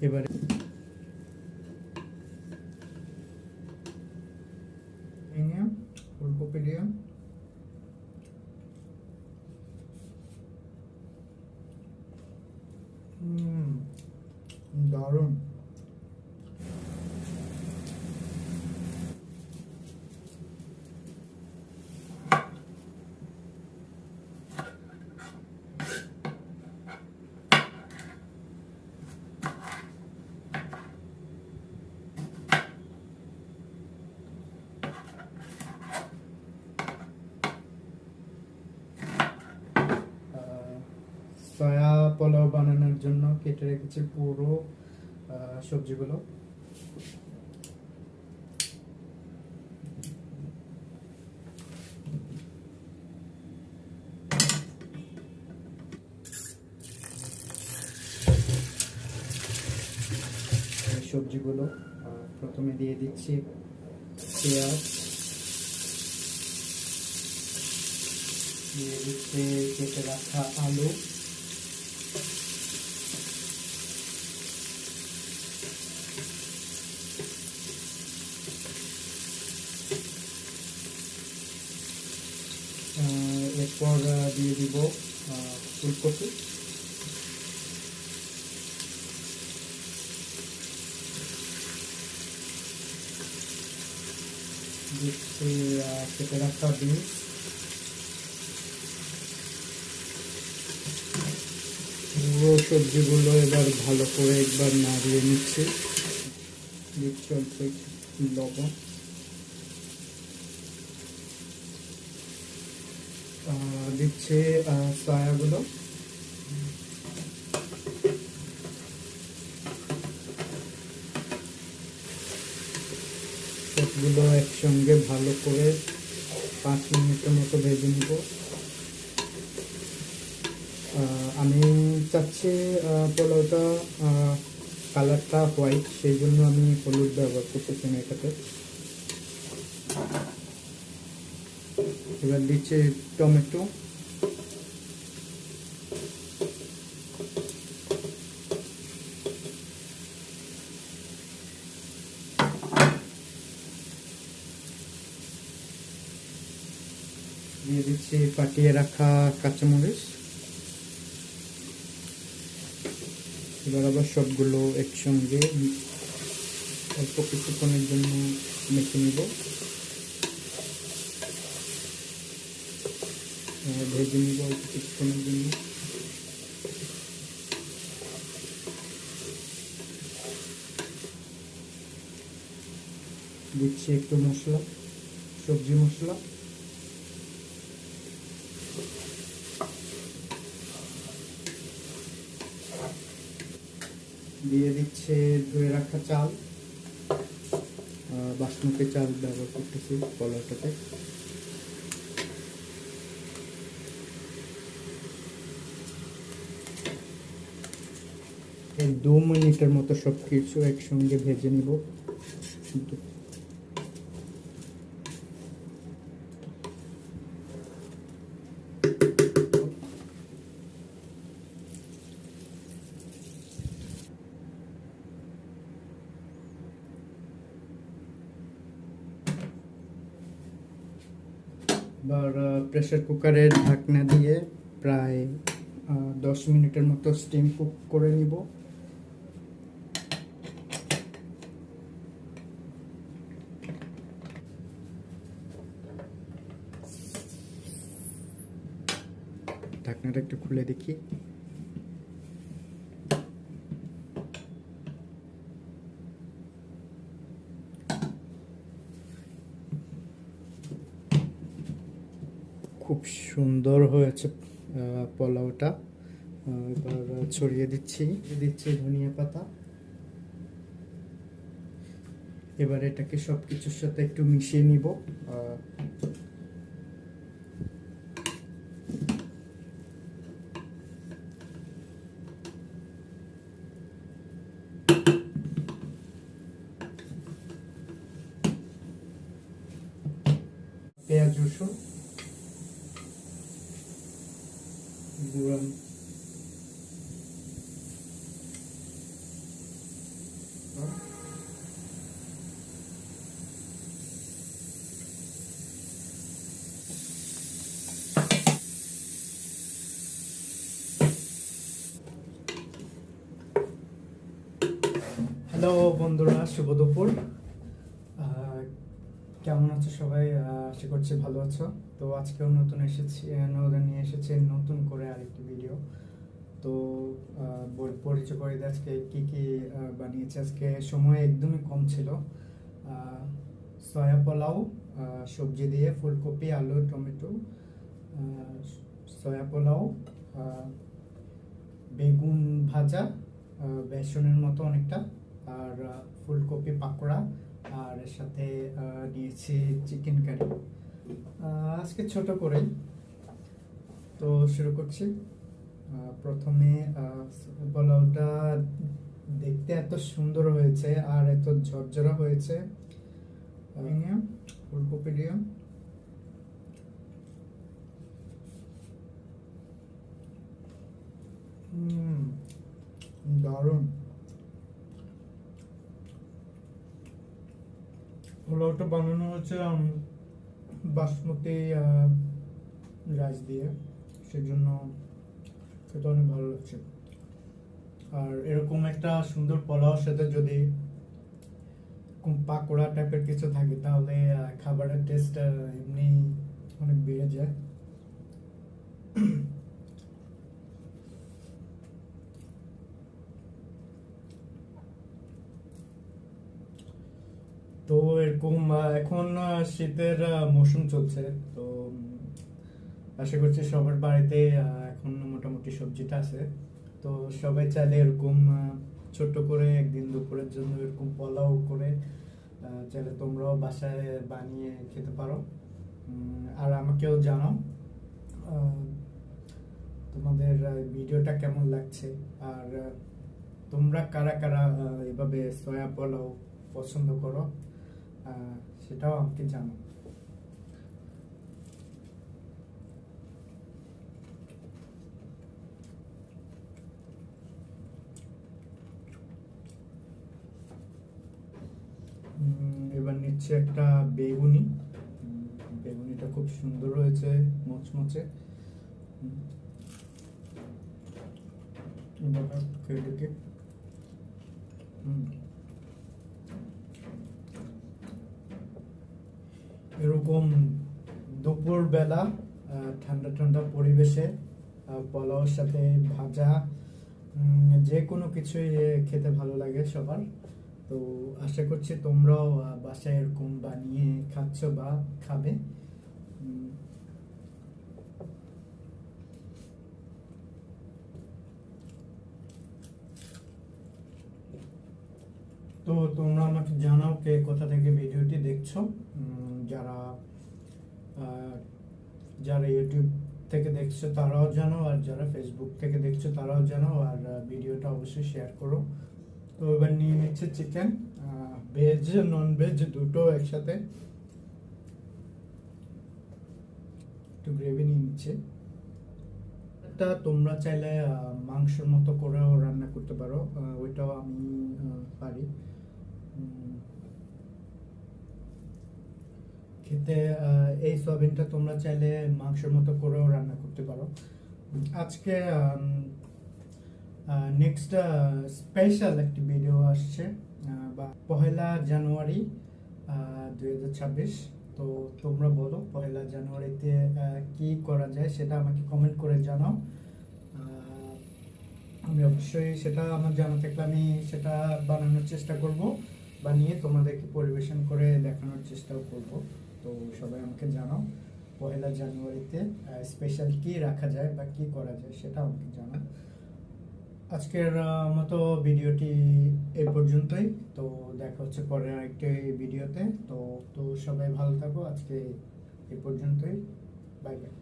এবারে এই নিয়ে ফুলকপি দিয়ে হুম দারুণ আহ, সয়া পোলাও জন্য কেটে রেখেছি পুরো সবজিগুলো। সবজিগুলো প্রথমে দিয়ে দিচ্ছি পেঁয়াজ। দিয়ে দিচ্ছে কেটে রাখা আলু। দিয়ে দিব ফুলকপি দিচ্ছি কেটে রাখা বিনস। সবজিগুলো এবার ভালো করে একবার নাড়িয়ে নিচ্ছি। দিচ্ছি অল্প লবণ। দিচ্ছি সয়াগুলো সবগুলো একসঙ্গে ভালো করে পাঁচ মিনিটের মতো ভেজে নিব। আমি চাচ্ছি পোলাওটা কালারটা হোয়াইট সেই জন্য আমি হলুদ ব্যবহার করতেছি না এটাতে। এবার দিচ্ছে টমেটো। দিয়ে দিচ্ছি ফাটিয়ে রাখা কাঁচামরিচ। এবার আবার সবগুলো একসঙ্গে অল্প কিছুক্ষণের জন্য মেখে নিব। ভেজে নিব কিছুক্ষণের জন্য। দিচ্ছি একটু মশলা, সবজি মশলা। দিয়ে দিচ্ছে ধুয়ে রাখা চাল। বাসমতি চাল ব্যবহার করতেছি কলাটাতে। দু মিনিটের মতো সব কিছু একসঙ্গে ভেজে নিব। এবার প্রেসার কুকারের ঢাকনা দিয়ে প্রায় দশ মিনিটের মতো স্টিম কুক করে নিব। ঢাকনাটা একটু খুলে দেখি। খুব সুন্দর হয়েছে পোলাওটা। এবার ছড়িয়ে দিচ্ছি দিচ্ছি ধনিয়া পাতা। এবার এটাকে সব কিছুর সাথে একটু মিশিয়ে নিব। হ্যাঁ? হ্যালো বন্ধুরা শুভ দুপুর। কেমন আছো সবাই? আশা করছি ভালো আছো। তো আজকেও নতুন এসেছি নিয়ে এসেছি নতুন করে আরেকটি ভিডিও তো পরিচয় করে আজকে কি কি বানিয়েছি। আজকে সময় একদমই কম ছিল। সয়া পোলাও সবজি দিয়ে ফুলকপি, আলু, টমেটো সয়া পোলাও বেগুন ভাজা বেসনের মতো অনেকটা, আর ফুলকপি পাকোড়া আর এর সাথে নিয়েছি চিকেন কারি আজকে ছোট করেই। তো শুরু করছি। প্রথমে পোলাওটা দেখতে এত সুন্দর হয়েছে আর এত ঝরঝরা হয়েছে। ফুলকপি দিয়ে। দারুণ। পোলাওটা বানানো হচ্ছে বাসমতি রাইস দিয়ে। সেজন্য খেতে অনেক ভালো লাগছে। আর এরকম একটা সুন্দর পোলাওর সাথে যদি পাকোড়া টাইপের কিছু থাকে, তাহলে খাবারের টেস্ট এমনি অনেক বেড়ে যায়। তো এরকম, এখন শীতের মৌসুম চলছে। তো আশা করছি সবার বাড়িতে এখন মোটামুটি সবজিটা আছে। তো সবাই চাইলে এরকম ছোট্ট করে একদিন দুপুরের জন্য এরকম পোলাও করে চাইলে তোমরাও বাসায় বানিয়ে খেতে পারো। আর আমাকেও জানাও তোমাদের ভিডিওটা কেমন লাগছে। আর তোমরা কারা কারা এভাবে সয়া পোলাও পছন্দ করো? সেটাও আমাকে জানো এবার নিচ্ছে একটা বেগুনি। বেগুনিটা খুব সুন্দর হয়েছে মচমচে। খেয়ে হুম এরকম দুপুর বেলা ঠান্ডা ঠান্ডা পরিবেশে আহ, পোলাওর সাথে ভাজা যে কোনো কিছুই খেতে ভালো লাগে সবার। তো আশা করছি তোমরাও বাসায় এরকম বানিয়ে খাচ্ছ বা খাবে। তো তোমরা আমাকে জানাও কে কোথা থেকে ভিডিওটি দেখছ। যারা যারা ইউটিউব থেকে দেখছ তারাও জানো আর যারা ফেসবুক থেকে দেখছ তারাও জানো আর ভিডিওটা অবশ্যই শেয়ার করো। তো এবার নিয়ে নিচ্ছে চিকেন ভেজ নন ভেজ দুটো একসাথে। একটু গ্রেভি নিয়ে নিচ্ছে। এটা তোমরা চাইলে মাংসের মতো করেও রান্না করতে পারো। ওইটাও আমি পারি। খেতে এই সয়াবিনটা তোমরা চাইলে মাংসের মতো করেও রান্না করতে পারো। আজকে নেক্সট স্পেশাল একটি ভিডিও আসছে বা পহেলা জানুয়ারি দুই হাজার ছাব্বিশ। তো তোমরা বলো, পহেলা জানুয়ারিতে কি করা যায় সেটা আমাকে কমেন্ট করে জানাও। আমি অবশ্যই সেটা আমার জানা থাকলে আমি সেটা বানানোর চেষ্টা করব, বানিয়ে তোমাদেরকে পরিবেশন করে দেখানোর চেষ্টাও করব। তো সবাই আমাকে জানাও। পহেলা জানুয়ারিতে স্পেশাল কি রাখা যায় বা কি করা যায় সেটা আমাকে জানাও। আজকের মতো ভিডিওটি এ পর্যন্তই। তো দেখা হচ্ছে পরের আরেকটি ভিডিওতে। তো তো সবাই ভালো থাকো। আজকে এ পর্যন্তই। Bye bye